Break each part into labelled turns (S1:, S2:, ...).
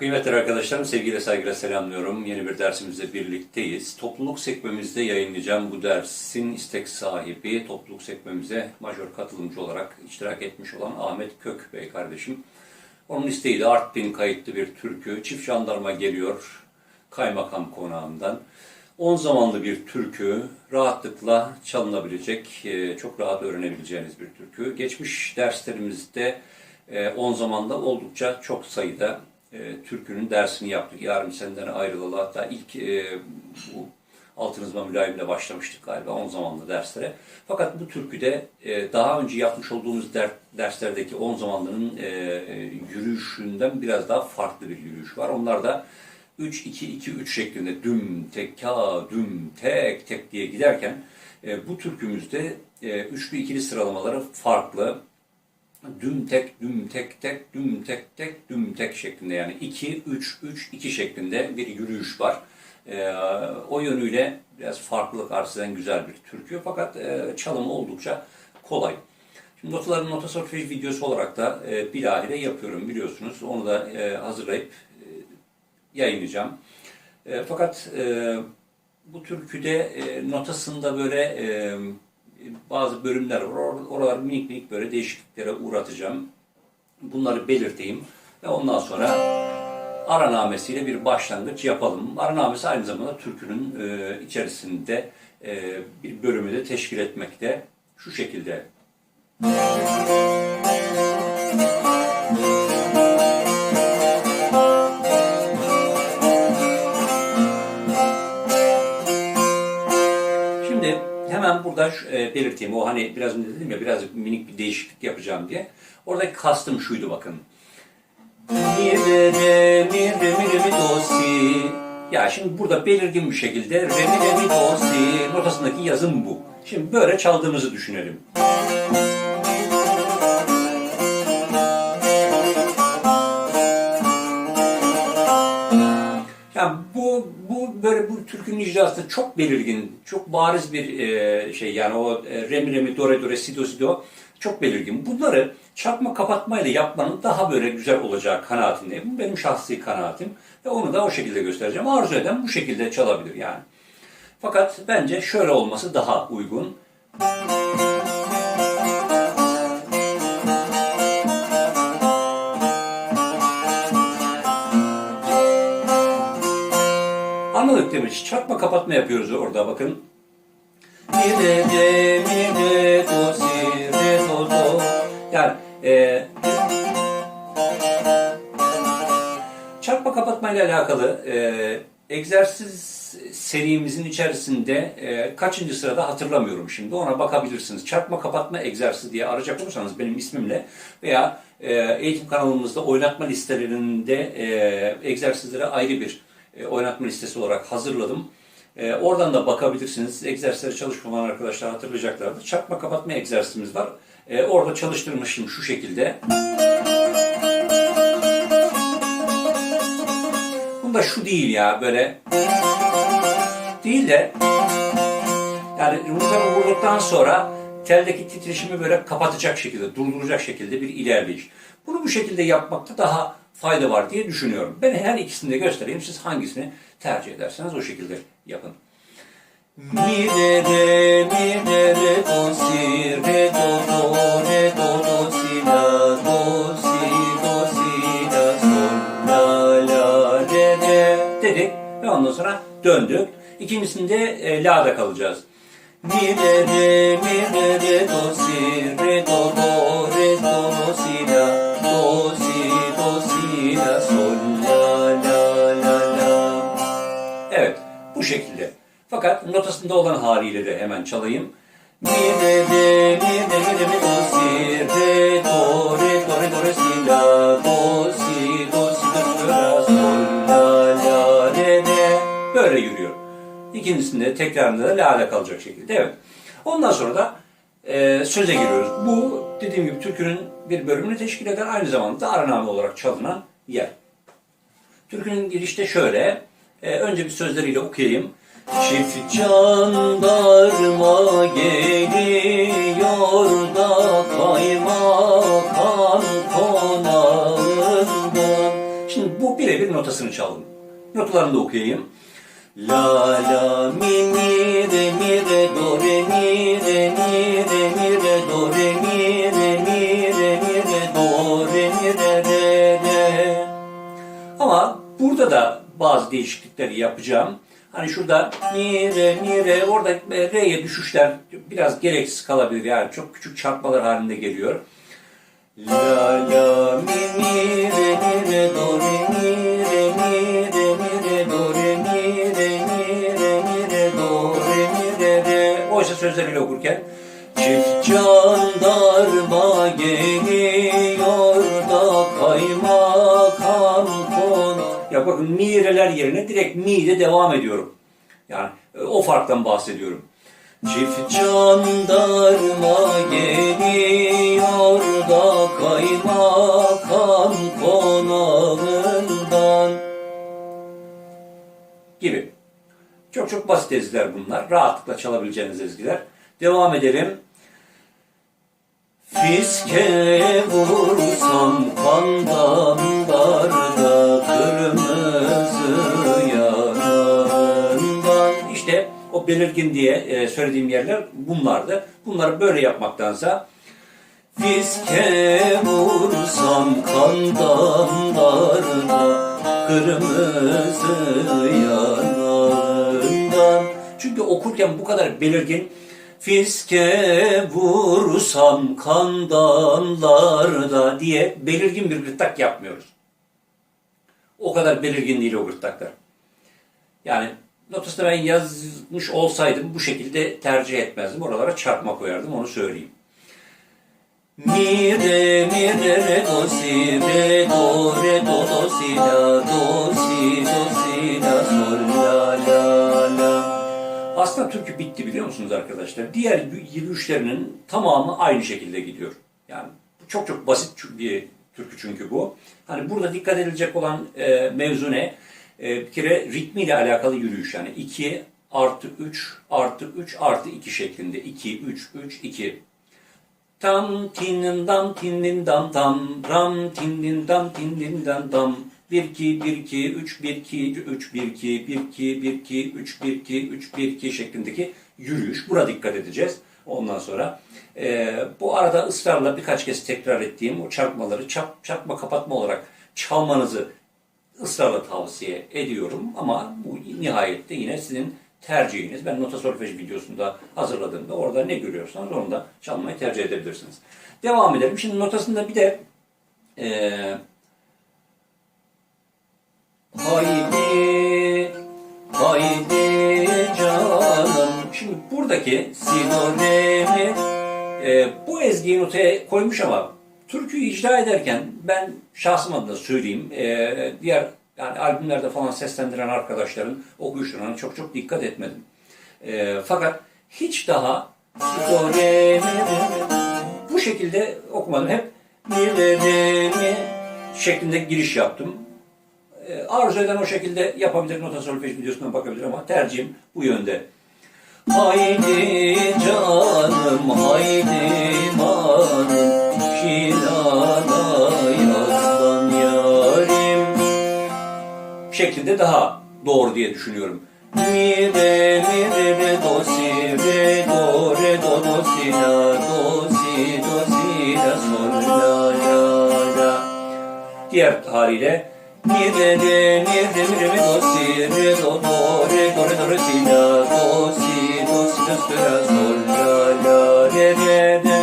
S1: Kıymetli arkadaşlarım, sevgiyle saygıyla selamlıyorum. Yeni bir dersimizde birlikteyiz. Topluluk sekmemizde yayınlayacağım bu dersin istek sahibi, topluluk sekmemize majör katılımcı olarak iştirak etmiş olan Ahmet Kök Bey kardeşim. Onun isteğiyle Artvin kayıtlı bir türkü, çift jandarma geliyor kaymakam konağından. 10 zamanlı bir türkü, rahatlıkla çalınabilecek, e, çok rahat öğrenebileceğiniz bir türkü. Geçmiş derslerimizde 10 zamanda oldukça çok sayıda e, türkünün dersini yaptık. Yarın senden ayrılalı hatta ilk e, bu Altınızma Mülayim'le başlamıştık galiba 10 zamanlı derslere. Fakat bu türküde e, daha önce yapmış olduğumuz der, derslerdeki 10 zamanlının e, e, yürüyüşünden biraz daha farklı bir yürüyüş var. Onlar da 3-2-2-3 şeklinde düm tek ka düm tek tek diye giderken e, bu türkümüzde e, üçlü ikili sıralamaları farklı. Düm tek, düm tek tek, düm tek tek, düm tek şeklinde yani 2, 3, 3, 2 şeklinde bir yürüyüş var. E, o yönüyle biraz farklılık arz eden güzel bir türkü fakat e, çalımı oldukça kolay. Şimdi notaların nota solfej videosu olarak da e, bilahare yapıyorum biliyorsunuz. Onu da e, hazırlayıp e, yayınlayacağım. E, fakat e, bu türküde e, notasında böyle e, bazı bölümler var. Or- Oralar minik minik böyle değişikliklere uğratacağım. Bunları belirteyim ve ondan sonra aranamesiyle bir başlangıç yapalım. Aranamesi aynı zamanda türkünün e, içerisinde e, bir bölümü de teşkil etmekte. Şu şekilde. Şimdi hemen burada e, belirteyim. O hani biraz önce dedim ya biraz minik bir değişiklik yapacağım diye. Oradaki kastım şuydu bakın. Mi re re mi re mi re mi do si. Ya şimdi burada belirgin bir şekilde re mi re mi do si notasındaki yazım bu. Şimdi böyle çaldığımızı düşünelim. Böyle bu türkünün icrası çok belirgin, çok bariz bir e, şey yani o e, remi remi dore dore si do si do çok belirgin. Bunları çarpma kapatmayla yapmanın daha böyle güzel olacağı kanaatindeyim. Bu benim şahsi kanaatim ve onu da o şekilde göstereceğim. Arzu eden bu şekilde çalabilir yani. Fakat bence şöyle olması daha uygun. Anladık demiş. Çarpma kapatma yapıyoruz orada bakın. Mi re re mi re do si re do do. Yani e, çarpma kapatma ile alakalı e, egzersiz serimizin içerisinde e, kaçıncı sırada hatırlamıyorum şimdi. Ona bakabilirsiniz. Çarpma kapatma egzersizi diye arayacak olursanız benim ismimle veya e, eğitim kanalımızda oynatma listelerinde e, egzersizlere ayrı bir e, oynatma listesi olarak hazırladım. E, oradan da bakabilirsiniz. Egzersizleri çalışmayan arkadaşlar hatırlayacaklardır. Çarpma kapatma egzersizimiz var. E, orada çalıştırmışım şu şekilde. Bunda şu değil ya böyle değil de yani yumurtamı vurduktan sonra teldeki titreşimi böyle kapatacak şekilde, durduracak şekilde bir ilerleyiş. Bunu bu şekilde yapmakta daha fayda var diye düşünüyorum. Ben her ikisini de göstereyim. Siz hangisini tercih ederseniz o şekilde yapın. Mi re re mi re re do si re do do re do do si la do si do si la sol la la re re dedik ve ondan sonra döndük. İkincisinde e, la'da kalacağız. Mi re re mi re re do si re do do re do do si la sol la la la la Evet, bu şekilde. Fakat notasında olan haliyle de hemen çalayım. Mi re re mi re mi re mi do si re do re do re do re si la do si do si do si la sol la la re re böyle yürüyor. İkincisinde tekrarında da la la kalacak şekilde. Evet. Ondan sonra da e, söze giriyoruz. Bu dediğim gibi türkünün bir bölümünü teşkil eder. Aynı zamanda da araname olarak çalınan yer. Türkünün girişte şöyle. E, önce bir sözleriyle okuyayım. Çift jandarma geliyor da kaymakam konağından Şimdi bu birebir notasını çaldım. Notalarını da okuyayım. La la mi mi re mi re do re değişiklikleri yapacağım. Hani şurada mi re mi re orada re'ye düşüşler biraz gereksiz kalabilir yani çok küçük çarpmalar halinde geliyor. La la mi mi re mi re do re mi re mi re mi re do re mi re mi re mi re do re mi re re. Oysa sözleriyle okurken Ya bakın mi'reler yerine direkt mi ile devam ediyorum. Yani e, o farktan bahsediyorum. Çift jandarma geliyor da kaymakam konağından gibi. Çok çok basit ezgiler bunlar. Rahatlıkla çalabileceğiniz ezgiler. Devam edelim. Fiske vursam kan damlarda o belirgin diye e, söylediğim yerler bunlardı. Bunları böyle yapmaktansa Fiske vursam kan damlarda kırmızı yanından. Çünkü okurken bu kadar belirgin Fiske vursam kan damlarda diye belirgin bir gırtlak yapmıyoruz. O kadar belirgin değil o gırtlaklar. Yani notasını ben yazmış olsaydım bu şekilde tercih etmezdim. Oralara çarpma koyardım onu söyleyeyim. Mi re mi re re do si re do re do do si la do si do si la sol la la la. Aslında türkü bitti biliyor musunuz arkadaşlar? Diğer yürüyüşlerinin tamamı aynı şekilde gidiyor. Yani çok çok basit bir türkü çünkü bu. Hani burada dikkat edilecek olan e, mevzu ne? E, bir kere ritmiyle alakalı yürüyüş yani 2 artı 3 artı 3 artı 2 şeklinde 2 3 3 2 Tam tinin dam tinin dam tam ram tinin dam tinin dam tam 1 2 1 2 3 1 2 3 1 2 1 2 1 2 3 1 2 3 1 2 şeklindeki yürüyüş. Buna dikkat edeceğiz. Ondan sonra e, bu arada ısrarla birkaç kez tekrar ettiğim o çarpmaları çap, çarpma kapatma olarak çalmanızı ısrarla tavsiye ediyorum ama bu nihayette yine sizin tercihiniz. Ben nota solfej videosunda hazırladığımda orada ne görüyorsanız onu da çalmayı tercih edebilirsiniz. Devam edelim. Şimdi notasında bir de e, haydi haydi canım. Şimdi buradaki si do re mi e, bu ezgiyi notaya koymuş ama türküyü icra ederken ben şahsım adına söyleyeyim e, diğer yani albümlerde falan seslendiren arkadaşların okuyuşlarına çok çok dikkat etmedim. E, fakat hiç daha bu şekilde okumadım. Hep şeklinde giriş yaptım. E, arzu eden o şekilde yapabilir. Nota solfej videosundan bakabilir ama tercihim bu yönde. Haydi canım haydi şeklinde daha doğru diye düşünüyorum. Mi re mi re re do si re do re do do si la do si do si la sol la la la. Diğer haliyle mi re re mi re mi re mi do si re do do re do re do re si la do si do si do si la sol la la re re re.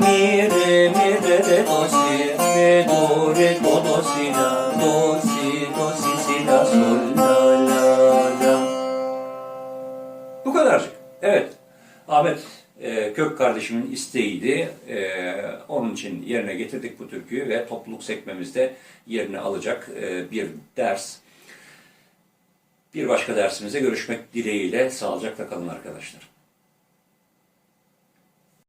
S1: Mi re mi re re do si Evet. Ahmet e, Kök kardeşimin isteğiydi. E, onun için yerine getirdik bu türküyü ve topluluk sekmemizde yerini alacak e, bir ders. Bir başka dersimizde görüşmek dileğiyle sağlıcakla kalın arkadaşlar.